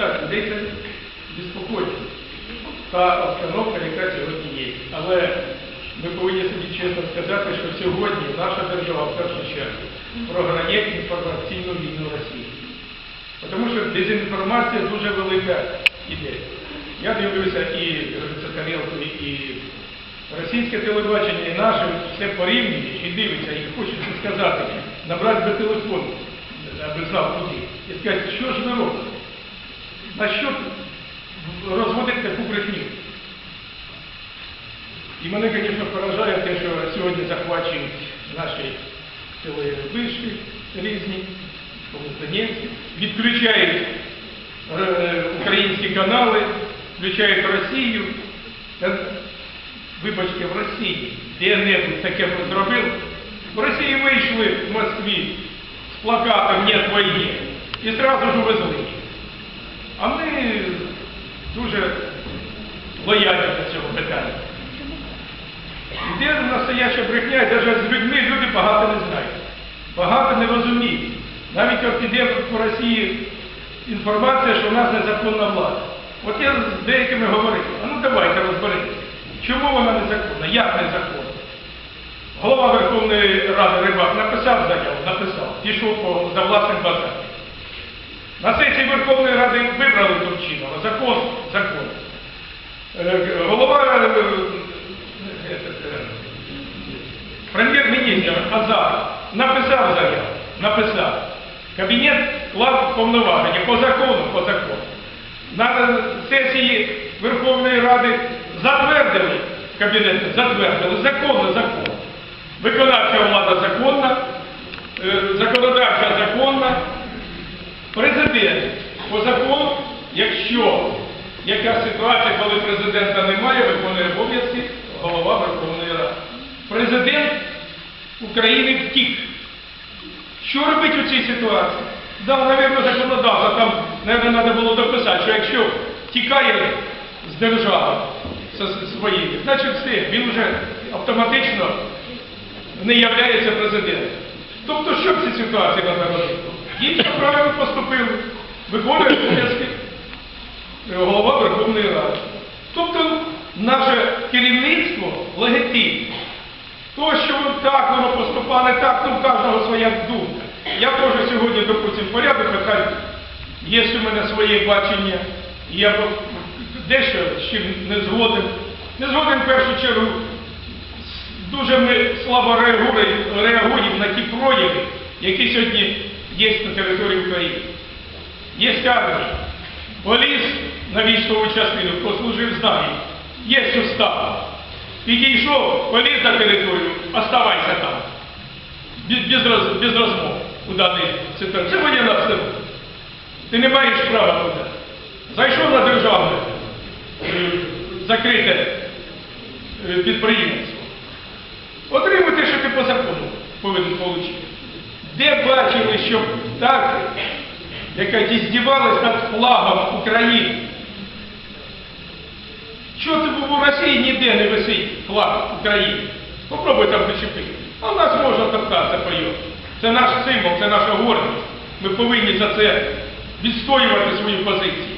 так, людей це. Та обстановка, яка сьогодні є. Але ми повинні собі чесно сказати, що сьогодні наша держава в першу чергу програє інформаційну війну Росії. Тому що дезінформація дуже велика іде. Я дивлюся і тарілку, і російське телебачення, і наше все порівнює, і дивиться, і хочеться сказати, набрати би телефон, аби знав куди, і сказати, що ж ви робите? На що розводить таку брехню? І мене, звісно, поражає те, що сьогодні захвачують наші телевишки різні, Донецькі, відключають е, українські канали, включають Росію. Вибачте, в Росії де-небудь таке зробив. В Росії вийшли в Москві з плакатом «Нет війни» і одразу ж увезли. А ми дуже лояльні до цього питання. Іде настояща брехня, і навіть з людьми люди багато не знають, багато не розуміють. Навіть от іде по Росії інформація, що в нас незаконна влада. От я з деякими говорив, а ну давайте розберемося. Чому вона незаконна? Як незаконна? Голова Верховної Ради Рибак написав заяву, написав, пішов за власним бажанням. На сесії Верховної Ради вибрали Турчинова. Закон, закон. Е, Голова е, е, прем'єр-міністр Азар написав заяву, написав. Кабінет клав повноваження по закону, по закону. На сесії Верховної Ради затвердили кабінет, затвердили законно, закон. Виконавча влада законна, е, законодавча законна, Президент по закону, якщо яка ситуація, коли президента немає, виконує обов'язки голова Верховної Ради. Президент України втік. Що робити у цій ситуації? Да, навірно, законодавство там, навірно, треба було дописати, що якщо тікає з держави своєї, значить все, він вже автоматично не являється президентом. Тобто, що в цій ситуації треба робити? Дійсно правильно поступили, виконує обов'язки голова Верховної Ради. Тобто наше керівництво легітимне. То, що так воно поступає не так, ну в кожного своя думка. Я теж сьогодні, допустим, порядок питань, є у мене своє бачення, я дещо з чим не згоден. Не згоден в першу чергу дуже ми слабо реагуємо, на ті прояви, які сьогодні є на території України. Є армія, поліз на військову частину, хто служив знає, є устав. Підійшов, поліз на територію, оставайся там. Без, без, без розмов у даній ситуації. Це воєнна обстановка. Ти не маєш права туди. Зайшов на державне е, закрите е, підприємство. Отримуй те, що ти по закону повинен отримати. Де бачили, щоб так, яка здівалась над флагом України? Що ти був у Росії ніде не висить флаг України? Попробуй там причепити. А в нас можна топтатися по йому. Це наш символ, це наша гордість. Ми повинні за це відстоювати свою позицію.